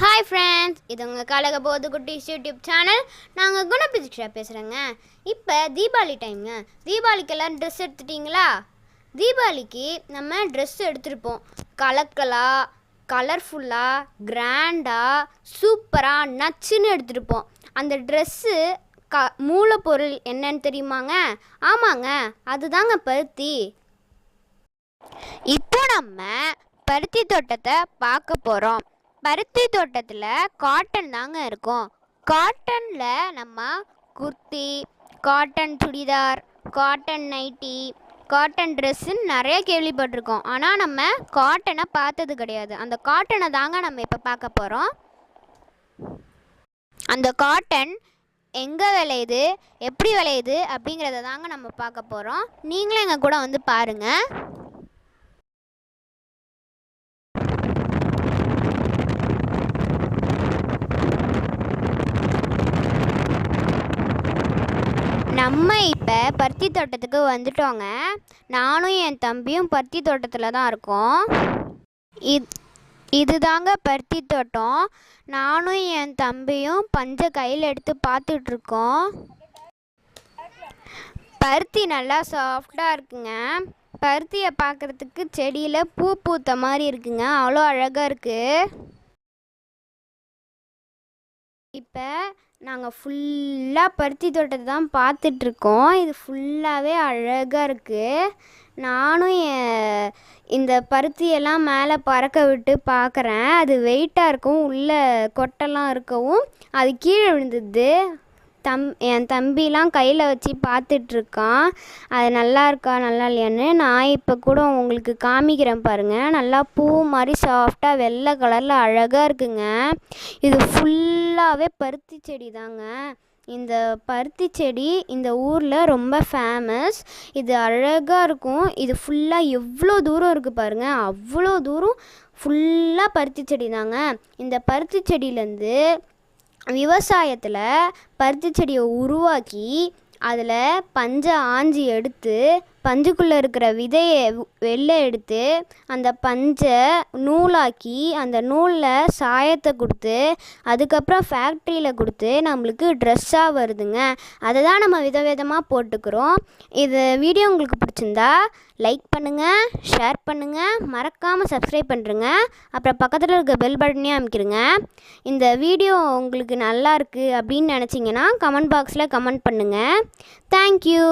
Hi friends இது உங்கள் கலக போது குட்டிஸ் யூடியூப் சேனல் நாங்கள் குணபிதிக்ஷா பேசுகிறேங்க இப்போ தீபாவளி டைம்ங்க தீபாவளிக்கெல்லாம் ட்ரெஸ் எடுத்துட்டிங்களா? தீபாவளிக்கு நம்ம ட்ரெஸ் எடுத்திருப்போம். கலக்கலாக கலர்ஃபுல்லாக கிராண்டாக சூப்பராக நச்சுன்னு எடுத்திருப்போம். அந்த ட்ரெஸ்ஸு க மூலப்பொருள் என்னன்னு தெரியுமாங்க? ஆமாங்க. அதுதாங்க பருத்தி. இப்போ நம்ம பருத்தி தோட்டத்தை பார்க்க போகிறோம் பருத்தி தோட்டத்தில் காட்டன் தாங்க இருக்கும். காட்டனில் நம்ம kurti cotton churidar cotton nightie cotton ட்ரெஸ்ஸுன்னு நிறைய கேள்விப்பட்டிருக்கோம். ஆனால் நம்ம காட்டனை பார்த்தது கிடையாது. அந்த காட்டனை தாங்க நம்ம இப்போ பார்க்க போகிறோம் அந்த காட்டன் எங்கே விளையுது எப்படி விளையுது அப்படிங்கிறத தாங்க நம்ம பார்க்க போகிறோம் நீங்களும் எங்கள் கூட வந்து பாருங்கள் நம்ம இப்போ பருத்தி தோட்டத்துக்கு வந்துட்டோங்க. நானும் என் தம்பியும் பருத்தி தோட்டத்தில் தான் இருக்கோம். இது இதுதாங்க பருத்தி தோட்டம். நானும் என் தம்பியும் பஞ்சை கையில் எடுத்து பார்த்துட்ருக்கோம் பருத்தி நல்லா சாஃப்டாக இருக்குங்க. பருத்தியை பார்க்குறதுக்கு செடியில் பூ பூத்த மாதிரி இருக்குங்க. அவ்வளோ அழகாக இருக்குது இப்போ நாங்கள் ஃபுல்லாக பருத்தி தோட்டத்தை தான் பார்த்துட்ருக்கோம். இது ஃபுல்லாகவே அழகாக இருக்குது நானும் என் இந்த பருத்தியெல்லாம் மேலே பறக்க விட்டு பார்க்குறேன் அது வெயிட்டாக இருக்கும் உள்ளே கொட்டெல்லாம் இருக்கவும் அது கீழே விழுந்துது. தம் என் தம்பிலாம் கையில் வச்சு பார்த்துட்ருக்கான் அது நல்லா இருக்கா நல்லா இல்லையான்னு நான் இப்போ கூட உங்களுக்கு காமிக்கிறேன் பாருங்கள் நல்லா பூ மாதிரி சாஃப்டாக வெள்ளை கலரில் அழகாக இருக்குங்க. இது ஃபுல்லாகவே பருத்தி செடி தாங்க. இந்த பருத்தி செடி இந்த ஊரில் ரொம்ப ஃபேமஸ் இது அழகாக இருக்கும். இது ஃபுல்லாக எவ்வளோ தூரம் இருக்குது பாருங்கள் அவ்வளோ தூரம் ஃபுல்லாக பருத்தி செடி தாங்க. இந்த பருத்தி செடியிலேருந்து விவசாயத்தில் பருத்தி செடியை உருவாக்கி அதில் பஞ்சை ஆஞ்சி எடுத்து பஞ்சுக்குள்ளே இருக்கிற விதையை வெளில எடுத்து அந்த பஞ்சை நூலாக்கி அந்த நூலில் சாயத்தை கொடுத்து அதுக்கப்புறம் ஃபேக்ட்ரியில் கொடுத்து நம்மளுக்கு ட்ரெஸ்ஸாக வருதுங்க. அதை தான் நம்ம விதவிதமாக போட்டுக்கிறோம். இது வீடியோ உங்களுக்கு பிடிச்சிருந்தா லைக் பண்ணுங்கள் ஷேர் பண்ணுங்கள் மறக்காமல் சப்ஸ்கிரைப் பண்ணுறங்க அப்புறம் பக்கத்தில் இருக்க பெல் பட்டனையும் அமைக்கிருங்க. இந்த வீடியோ உங்களுக்கு நல்லா இருக்குது அப்படின்னு நினச்சிங்கன்னா கமெண்ட் பாக்ஸில் கமெண்ட் பண்ணுங்கள் தேங்க்யூ